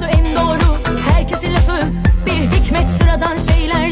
doğrusu en doğru. Herkesin lafı bir hikmet. Sıradan şeyler